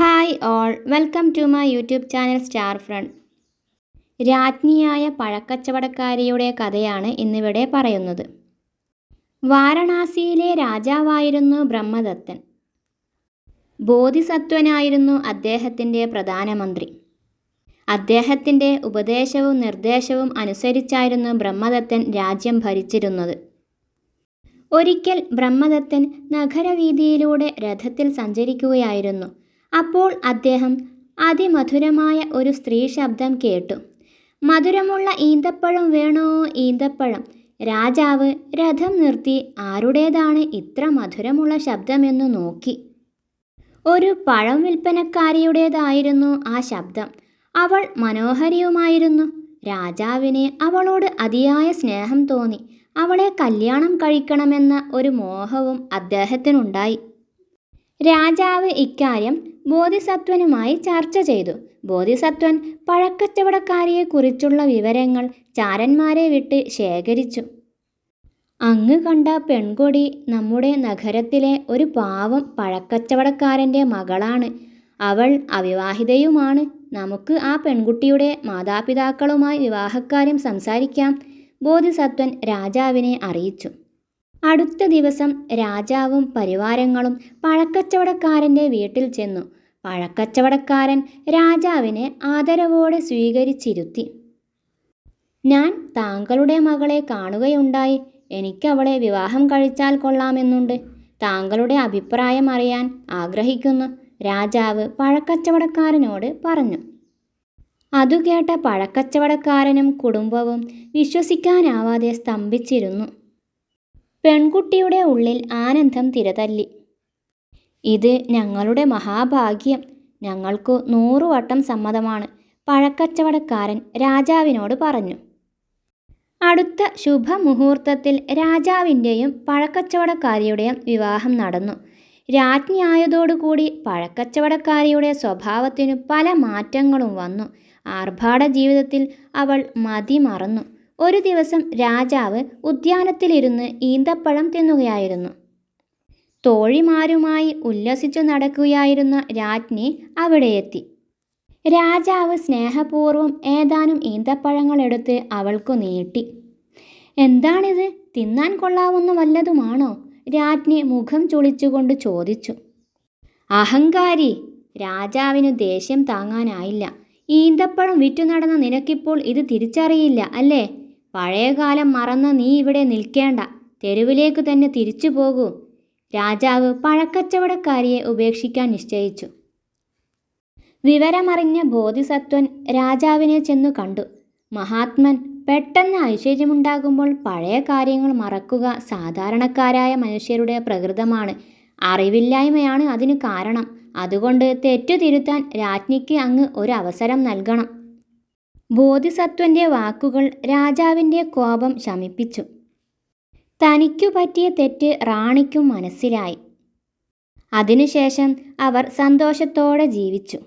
Hi all welcome to my YouTube channel star friend രാജ്ഞിയായ പഴക്കച്ചവടക്കാരിയുടെ കഥയാണ് ഇന്നിവിടെ പറയുന്നത്. വാരണാസിയിലെ രാജാവായിരുന്നു ബ്രഹ്മദത്തൻ. ബോധിസത്വനായിരുന്നു അദ്ദേഹത്തിന്റെ പ്രധാനമന്ത്രി. അദ്ദേഹത്തിന്റെ ഉപദേശവും നിർദ്ദേശവും അനുസരിച്ചായിരുന്നു ബ്രഹ്മദത്തൻ രാജ്യം ഭരിച്ചിരുന്നത്. ഒരിക്കൽ ബ്രഹ്മദത്തൻ നഗരവീതിയിലൂടെ രഥത്തിൽ സഞ്ചരിക്കുകയായിരുന്നു. അപ്പോൾ അദ്ദേഹം അതിമധുരമായ ഒരു സ്ത്രീ ശബ്ദം കേട്ടു. മധുരമുള്ള ഈന്തപ്പഴം വേണോ? ഈന്തപ്പഴം. രാജാവ് രഥം നിർത്തി ആരുടേതാണ് ഇത്ര മധുരമുള്ള ശബ്ദമെന്നു നോക്കി. ഒരു പഴം വിൽപ്പനക്കാരിയുടേതായിരുന്നു ആ ശബ്ദം. അവൾ മനോഹരിയുമായിരുന്നു. രാജാവിന് അവളോട് അതിയായ സ്നേഹം തോന്നി. അവളെ കല്യാണം കഴിക്കണമെന്ന ഒരു മോഹവും അദ്ദേഹത്തിനുണ്ടായി. രാജാവ് ഇക്കാര്യം ബോധിസത്വനുമായി ചർച്ച ചെയ്തു. ബോധിസത്വൻ പഴക്കച്ചവടക്കാരിയെക്കുറിച്ചുള്ള വിവരങ്ങൾ ചാരന്മാരെ വിട്ട് ശേഖരിച്ചു. അങ്ങ് കണ്ട പെൺകൊടി നമ്മുടെ നഗരത്തിലെ ഒരു പാവം പഴക്കച്ചവടക്കാരന്റെ മകളാണ്. അവൾ അവിവാഹിതയുമാണ്. നമുക്ക് ആ പെൺകുട്ടിയുടെ മാതാപിതാക്കളുമായി വിവാഹക്കാര്യം സംസാരിക്കാം ബോധിസത്വൻ രാജാവിനെ അറിയിച്ചു. അടുത്ത ദിവസം രാജാവും പരിവാരങ്ങളും പഴക്കച്ചവടക്കാരന്റെ വീട്ടിൽ ചെന്നു. പഴക്കച്ചവടക്കാരൻ രാജാവിനെ ആദരവോടെ സ്വീകരിച്ചിരുത്തി. ഞാൻ താങ്കളുടെ മകളെ കാണുകയുണ്ടായി. എനിക്കവളെ വിവാഹം കഴിച്ചാൽ കൊള്ളാമെന്നുണ്ട്. താങ്കളുടെ അഭിപ്രായം അറിയാൻ ആഗ്രഹിക്കുന്നു രാജാവ് പഴക്കച്ചവടക്കാരനോട് പറഞ്ഞു. അതുകേട്ട പഴക്കച്ചവടക്കാരനും കുടുംബവും വിശ്വസിക്കാനാവാതെ സ്തംഭിച്ചിരുന്നു. പെൺകുട്ടിയുടെ ഉള്ളിൽ ആനന്ദം തിരതല്ലി. ഇത് ഞങ്ങളുടെ മഹാഭാഗ്യം. ഞങ്ങൾക്കു നൂറുവട്ടം സമ്മതമാണ് പഴക്കച്ചവടക്കാരൻ രാജാവിനോട് പറഞ്ഞു. അടുത്ത ശുഭമുഹൂർത്തത്തിൽ രാജാവിന്റെയും പഴക്കച്ചവടക്കാരിയുടെയും വിവാഹം നടന്നു. രാജ്ഞിയായതോടുകൂടി പഴക്കച്ചവടക്കാരിയുടെ സ്വഭാവത്തിനു പല മാറ്റങ്ങളും വന്നു. ആർഭാട ജീവിതത്തിൽ അവൾ മതിമറന്നു. ഒരു ദിവസം രാജാവ് ഉദ്യാനത്തിലിരുന്ന് ഈന്തപ്പഴം തിന്നുകയായിരുന്നു. തോഴിമാരുമായി ഉല്ലസിച്ചു നടക്കുകയായിരുന്ന രാജ്ഞി അവിടെയെത്തി. രാജാവ് സ്നേഹപൂർവം ഏതാനും ഈന്തപ്പഴങ്ങൾ എടുത്ത് അവൾക്കു നീട്ടി. എന്താണിത്? തിന്നാൻ കൊള്ളാവുന്ന വല്ലതുമാണോ? രാജ്ഞി മുഖം ചുളിച്ചുകൊണ്ട് ചോദിച്ചു. അഹങ്കാരി! രാജാവിന് ദേഷ്യം താങ്ങാനായില്ല. ഈന്തപ്പഴം വിറ്റു നടന്ന നിനക്കിപ്പോൾ ഇത് തിരിച്ചറിയില്ല അല്ലേ? പഴയകാലം മറന്ന് നീ ഇവിടെ നിൽക്കേണ്ട. തെരുവിലേക്ക് തന്നെ തിരിച്ചു പോകൂ. രാജാവ് പഴക്കച്ചവടക്കാരിയെ ഉപേക്ഷിക്കാൻ നിശ്ചയിച്ചു. വിവരമറിഞ്ഞ ബോധിസത്വൻ രാജാവിനെ ചെന്നു കണ്ടു. മഹാത്മൻ പെട്ടെന്ന് ഐശ്വര്യമുണ്ടാകുമ്പോൾ പഴയ കാര്യങ്ങൾ മറക്കുക സാധാരണക്കാരായ മനുഷ്യരുടെ പ്രകൃതമാണ്. അറിവില്ലായ്മയാണ് അതിന് കാരണം. അതുകൊണ്ട് തെറ്റു തിരുത്താൻ രാജ്ഞിക്ക് അങ്ങ് ഒരു അവസരം നൽകണം. ബോധിസത്വന്റെ വാക്കുകൾ രാജാവിന്റെ കോപം ശമിപ്പിച്ചു. തനിക്കു പറ്റിയ തെറ്റ് റാണിക്കും മനസ്സിലായി. അതിനുശേഷം അവർ സന്തോഷത്തോടെ ജീവിച്ചു.